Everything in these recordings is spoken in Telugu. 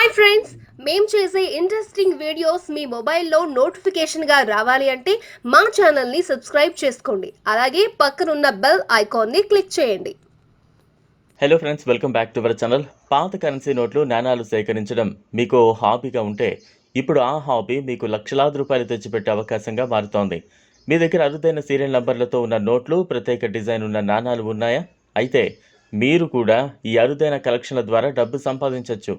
హాయ్ ఫ్రెండ్స్ మేము చేసే ఇంట్రెస్టింగ్ వీడియోస్ మీ మొబైల్లో నోటిఫికేషన్గా రావాలి అంటే మా ఛానల్ని సబ్స్క్రైబ్ చేసుకోండి. అలాగే పక్కనున్న బెల్ ఐకాన్ని క్లిక్ చేయండి. Hello friends welcome back to our channel పాత కరెన్సీ నోట్లు నాణాలు సేకరించడం మీకు హాబీగా ఉంటే ఇప్పుడు ఆ హాబీ మీకు లక్షలాది రూపాయలు తెచ్చిపెట్టే అవకాశంగా మారుతోంది. మీ దగ్గర అరుదైన సీరియల్ నంబర్లతో ఉన్న నోట్లు ప్రత్యేక డిజైన్ ఉన్న నాణాలు ఉన్నాయా? అయితే మీరు కూడా ఈ అరుదైన కలెక్షన్ల ద్వారా డబ్బు సంపాదించవచ్చు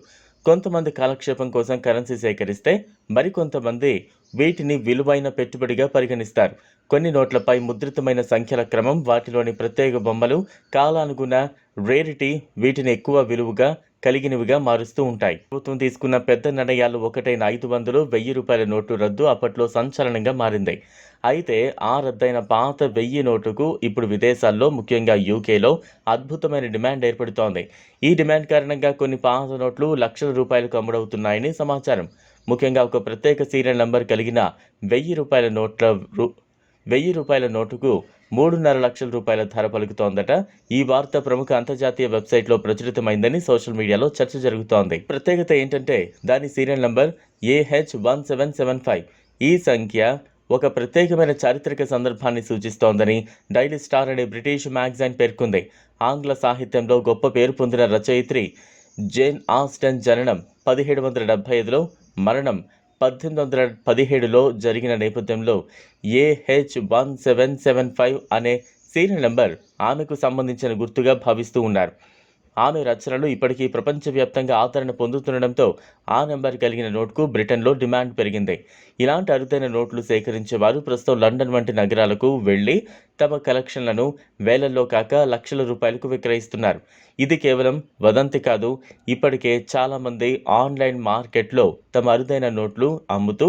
కొంతమంది కాలక్షేపం కోసం కరెన్సీ సేకరిస్తే మరికొంతమంది వీటిని విలువైన పెట్టుబడిగా పరిగణిస్తారు. కొన్ని నోట్లపై ముద్రితమైన సంఖ్యల క్రమం వాటిలోని ప్రత్యేక బొమ్మలు కాలానుగుణ రేరిటీ వీటిని ఎక్కువ విలువగా కలిగినవిగా మారుస్తూ ఉంటాయి. ప్రభుత్వం తీసుకున్న పెద్ద నిర్ణయాలు ఒకటైన ఐదు వందలు వెయ్యి రూపాయల నోటు రద్దు అప్పట్లో సంచలనంగా మారింది. అయితే ఆ రద్దయిన పాత వెయ్యి నోటుకు ఇప్పుడు విదేశాల్లో ముఖ్యంగా యూకేలో అద్భుతమైన డిమాండ్ ఏర్పడుతోంది. ఈ డిమాండ్ కారణంగా కొన్ని పాత నోట్లు లక్షల రూపాయలకు అమ్ముడవుతున్నాయని సమాచారం. ముఖ్యంగా ఒక ప్రత్యేక సీరియల్ నంబర్ కలిగిన వెయ్యి రూపాయల నోట్ల వెయ్యి రూపాయల నోటుకు మూడున్నర లక్షల రూపాయల ధర పలుకుతోందట. ఈ వార్త ప్రముఖ అంతర్జాతీయ వెబ్సైట్లో ప్రచురితమైందని సోషల్ మీడియాలో చర్చ జరుగుతోంది. ప్రత్యేకత ఏంటంటే దాని serial number AH one seven seven five. ఈ సంఖ్య ఒక ప్రత్యేకమైన చారిత్రక సందర్భాన్ని సూచిస్తోందని డైలీ స్టార్ అనే బ్రిటిష్ మ్యాగజైన్ పేర్కొంది. ఆంగ్ల సాహిత్యంలో గొప్ప పేరు పొందిన రచయిత్రి జేన్ ఆస్టన్ జననం పదిహేడు వందల డెబ్బై ఐదులో మరణం పద్దెనిమిది వందల పదిహేడులో జరిగిన నేపథ్యంలో AH one seven seven five అనే సీరియల్ నెంబర్ ఆమెకు సంబంధించిన గుర్తుగా భావిస్తూ ఉన్నారు. ఆమె రచనలు ఇప్పటికీ ప్రపంచవ్యాప్తంగా ఆదరణ పొందుతుండడంతో ఆ నెంబర్ కలిగిన నోట్కు బ్రిటన్లో డిమాండ్ పెరిగింది. ఇలాంటి అరుదైన నోట్లు సేకరించే వారు ప్రస్తుతం లండన్ వంటి నగరాలకు వెళ్ళి తమ కలెక్షన్లను వేలల్లో కాక లక్షల రూపాయలకు విక్రయిస్తున్నారు. ఇది కేవలం వదంతి కాదు ఇప్పటికే చాలామంది ఆన్లైన్ మార్కెట్లో తమ అరుదైన నోట్లు అమ్ముతూ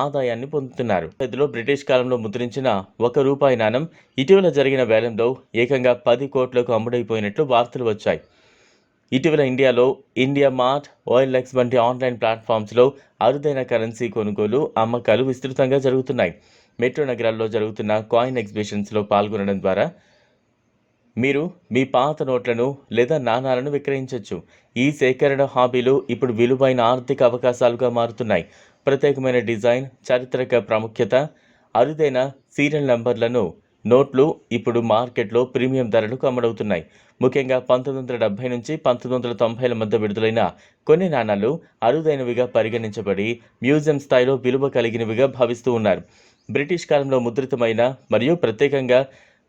ఆదాయాన్ని పొందుతున్నారు. ఇందులో బ్రిటిష్ కాలంలో ముద్రించిన ఒక రూపాయి నాణం ఇటీవల జరిగిన వేలంలో ఏకంగా పది కోట్లకు అమ్ముడైపోయినట్లు వార్తలు వచ్చాయి. ఇటీవల ఇండియాలో ఇండియా మార్ట్ ఓఎల్ఎక్స్ వంటి ఆన్లైన్ ప్లాట్ఫామ్స్లో అరుదైన కరెన్సీ కొనుగోలు అమ్మకాలు విస్తృతంగా జరుగుతున్నాయి. మెట్రో నగరాల్లో జరుగుతున్న కాయిన్ ఎగ్జిబిషన్స్లో పాల్గొనడం ద్వారా మీరు మీ పాత నోట్లను లేదా నాణాలను విక్రయించవచ్చు ఈ సేకరణ హాబీలు ఇప్పుడు విలువైన ఆర్థిక అవకాశాలుగా మారుతున్నాయి. ప్రత్యేకమైన డిజైన్ చారిత్రక ప్రాముఖ్యత అరుదైన సీరియల్ నంబర్లను నోట్లు ఇప్పుడు మార్కెట్లో ప్రీమియం ధరలకు అమ్ముడవుతున్నాయి ముఖ్యంగా పంతొమ్మిది వందల డెబ్బై నుంచి పంతొమ్మిది వందల తొంభైల మధ్య విడుదలైన కొన్ని నాణాలు అరుదైనవిగా పరిగణించబడి మ్యూజియం స్థాయిలో విలువ కలిగినవిగా భావిస్తూ ఉన్నారు. బ్రిటిష్ కాలంలో ముద్రితమైన మరియు ప్రత్యేకంగా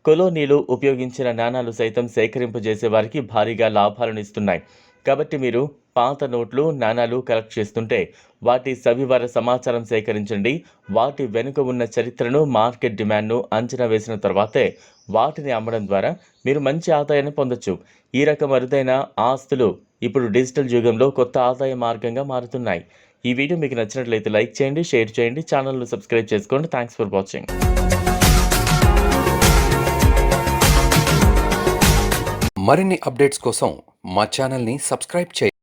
కొలోనీలు ఉపయోగించిన నాణాలు సైతం సేకరింపజేసే వారికి భారీగా లాభాలను ఇస్తున్నాయి. కాబట్టి మీరు పాత నోట్లు నాణాలు కలెక్ట్ చేస్తుంటే వాటి సవివర సమాచారం సేకరించండి. వాటి వెనుక ఉన్న చరిత్రను మార్కెట్ డిమాండ్ను అంచనా వేసిన తర్వాతే వాటిని అమ్మడం ద్వారా మీరు మంచి ఆదాయాన్ని పొందొచ్చు. ఈ రకం అరుదైన ఆస్తులు ఇప్పుడు డిజిటల్ యుగంలో కొత్త ఆదాయ మార్గంగా మారుతున్నాయి. ఈ వీడియో మీకు నచ్చినట్లయితే లైక్ చేయండి షేర్ చేయండి ఛానల్ను సబ్స్క్రైబ్ చేసుకోండి. Thanks for watching. మరిన్ని అప్డేట్స్ కోసం మా ఛానల్ని సబ్స్క్రైబ్ చేయండి.